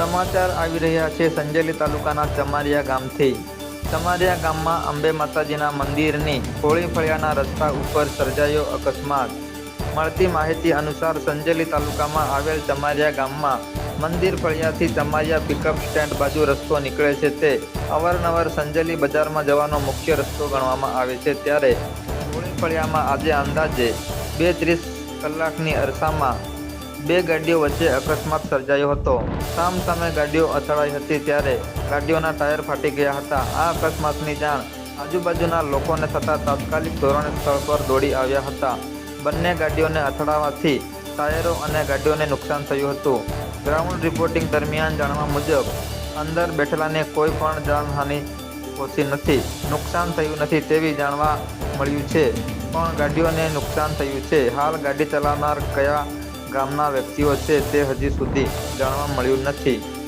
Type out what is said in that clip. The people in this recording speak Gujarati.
સમાચાર આવી રહ્યા છે સંજેલી તાલુકાના ચમારિયા ગામથી. ચમારિયા ગામમાં અંબે માતાજીના મંદિરની હોળી ફળિયાના રસ્તા ઉપર સર્જાયો અકસ્માત. મળતી માહિતી અનુસાર સંજેલી તાલુકામાં આવેલ ચમારિયા ગામમાં મંદિર ફળિયાથી ચમારિયા પિકઅપ સ્ટેન્ડ બાજુ રસ્તો નીકળે છે તે અવારનવાર સંજેલી બજારમાં જવાનો મુખ્ય રસ્તો ગણવામાં આવે છે ત્યારે હોળી ફળિયામાં આજે અંદાજે બે ત્રીસ કલાકની અરસામાં બે ગાડીઓ વચ્ચે અકસ્માત સર્જાયો હતો. સામ સામે ગાડીઓ અથડાઈ હતી ત્યારે ગાડીઓના ટાયર ફાટી ગયા હતા. આ અકસ્માતની જાણ આજુબાજુના લોકોને થતાં તાત્કાલિક ધોરણે સ્થળ પર દોડી આવ્યા હતા. બંને ગાડીઓને અથડાવાથી ટાયરો અને ગાડીઓને નુકસાન થયું હતું. ગ્રાઉન્ડ રિપોર્ટિંગ દરમિયાન જાણવા મુજબ, અંદર બેઠેલાને કોઈ પણ જાનહાનિ પહોંચી નથી. નુકસાન થયું નથી તેવી જાણવા મળ્યું છે. પણ ગાડીઓને નુકસાન થયું છે. હાલ ગાડી ચલાવનાર કયા ગામના વ્યક્તિઓ છે તે હજી સુધી જાણવા મળ્યું નથી.